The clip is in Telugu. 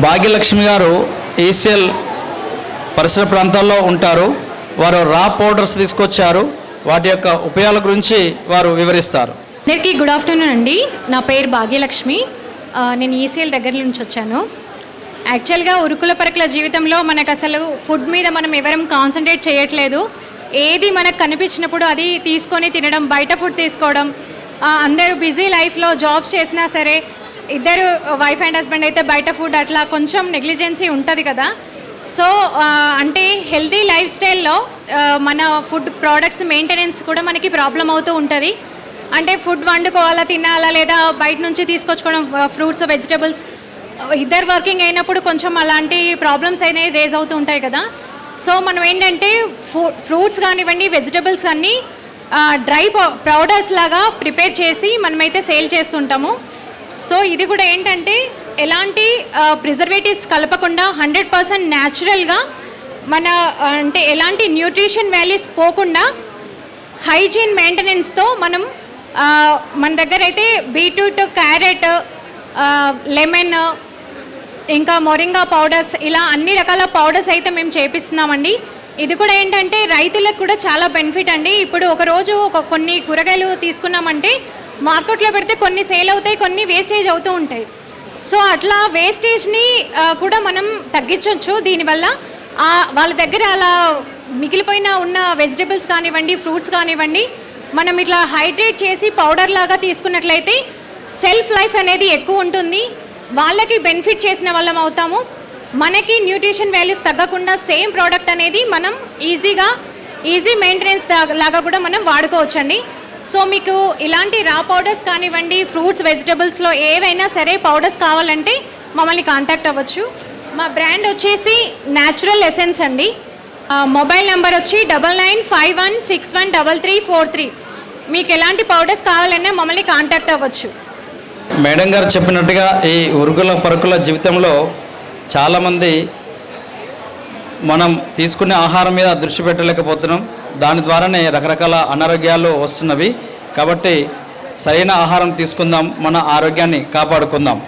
భాగ్యలక్ష్మి గారు ఈసీఎల్ పరిసర ప్రాంతాల్లో ఉంటారు. వారు రా పౌడర్స్ తీసుకొచ్చారు. వాటి యొక్క ఉపయోగాల గురించి వారు వివరిస్తారు. అందరికీ గుడ్ ఆఫ్టర్నూన్ అండి. నా పేరు భాగ్యలక్ష్మి. ఆ, నేను ఈసీఎల్ దగ్గర నుంచి వచ్చాను. యాక్చువల్గా ఉరుకుల పరకుల జీవితంలో మనకు అసలు ఫుడ్ మీద మనం ఎవరం కాన్సన్ట్రేట్ చేయట్లేదు. ఏది మనకు కనిపించినప్పుడు అది తీసుకొని తినడం బయట ఫుడ్ తీసుకోవడం ఆ, అందరూ బిజీ లైఫ్లో జాబ్స్ చేసినా సరే ఇద్దరు వైఫ్ అండ్ హస్బెండ్ అయితే బయట ఫుడ్ అట్లా కొంచెం నెగ్లిజెన్సీ ఉంటుంది కదా. సో అంటే హెల్తీ లైఫ్ స్టైల్లో మన ఫుడ్ ప్రోడక్ట్స్ మెయింటెనెన్స్ కూడా మనకి ప్రాబ్లం అవుతూ ఉంటుంది. అంటే ఫుడ్ వండుకోవాలా తినాలా లేదా బయట నుంచి తీసుకొచ్చుకోవడం ఫ్రూట్స్ వెజిటబుల్స్ ఇద్దరు వర్కింగ్ అయినప్పుడు కొంచెం అలాంటి ప్రాబ్లమ్స్ అనేవి రేజ్ అవుతూ ఉంటాయి కదా. సో మనం ఏంటంటే ఫ్రూట్స్ కానివ్వండి వెజిటబుల్స్ అన్నీ డ్రై పౌడర్స్ లాగా ప్రిపేర్ చేసి మనమైతే సేల్ చేస్తుంటాము. సో ఇది కూడా ఏంటంటే ఎలాంటి ప్రిజర్వేటివ్స్ కలపకుండా హండ్రెడ్ పర్సెంట్ న్యాచురల్గా మన అంటే ఎలాంటి న్యూట్రిషన్ వాల్యూస్ పోకుండా హైజీన్ మెయింటెనెన్స్తో మనం మన దగ్గర అయితే బీట్రూట్ క్యారెట్ లెమన్ ఇంకా మొరింగా పౌడర్స్ ఇలా అన్ని రకాల పౌడర్స్ అయితే మేము చేపిస్తున్నామండి. ఇది కూడా ఏంటంటే రైతులకు కూడా చాలా బెనిఫిట్ అండి. ఇప్పుడు ఒకరోజు ఒక కొన్ని కూరగాయలు తీసుకున్నామంటే మార్కెట్లో పెడితే కొన్ని సేల్ అవుతాయి కొన్ని వేస్టేజ్ అవుతూ ఉంటాయి. సో అట్లా వేస్టేజ్ని కూడా మనం తగ్గించవచ్చు దీనివల్ల వాళ్ళ దగ్గర అలా మిగిలిపోయిన ఉన్న వెజిటబుల్స్ కానివ్వండి ఫ్రూట్స్ కానివ్వండి మనం ఇట్లా హైడ్రేట్ చేసి పౌడర్ లాగా తీసుకున్నట్లయితే సెల్ఫ్ లైఫ్ అనేది ఎక్కువ ఉంటుంది. వాళ్ళకి బెనిఫిట్ చేసిన వాళ్ళం అవుతాము. మనకి న్యూట్రిషన్ వాల్యూస్ తగ్గకుండా సేమ్ ప్రోడక్ట్ అనేది మనం ఈజీగా ఈజీ మెయింటెనెన్స్ లాగా కూడా మనం వాడుకోవచ్చండి. సో మీకు ఇలాంటి రా పౌడర్స్ కానివ్వండి ఫ్రూట్స్ వెజిటబుల్స్లో ఏవైనా సరే పౌడర్స్ కావాలంటే మమ్మల్ని కాంటాక్ట్ అవ్వచ్చు. మా బ్రాండ్ వచ్చేసి న్యాచురల్ ఎసెన్స్ అండి. మొబైల్ నెంబర్ వచ్చి double nine five one six one double three four three. మీకు ఎలాంటి పౌడర్స్ కావాలన్నా మమ్మల్ని కాంటాక్ట్ అవ్వచ్చు. మేడం గారు చెప్పినట్టుగా ఈ ఉరుగుల పరుకుల జీవితంలో చాలామంది మనం తీసుకునే ఆహారం మీద దృష్టి పెట్టలేకపోతున్నాం. దాని ద్వారానే రకరకాల అనారోగ్యాలు వస్తున్నవి. కాబట్టి సరైన ఆహారం తీసుకుందాం మన ఆరోగ్యాన్ని కాపాడుకుందాం.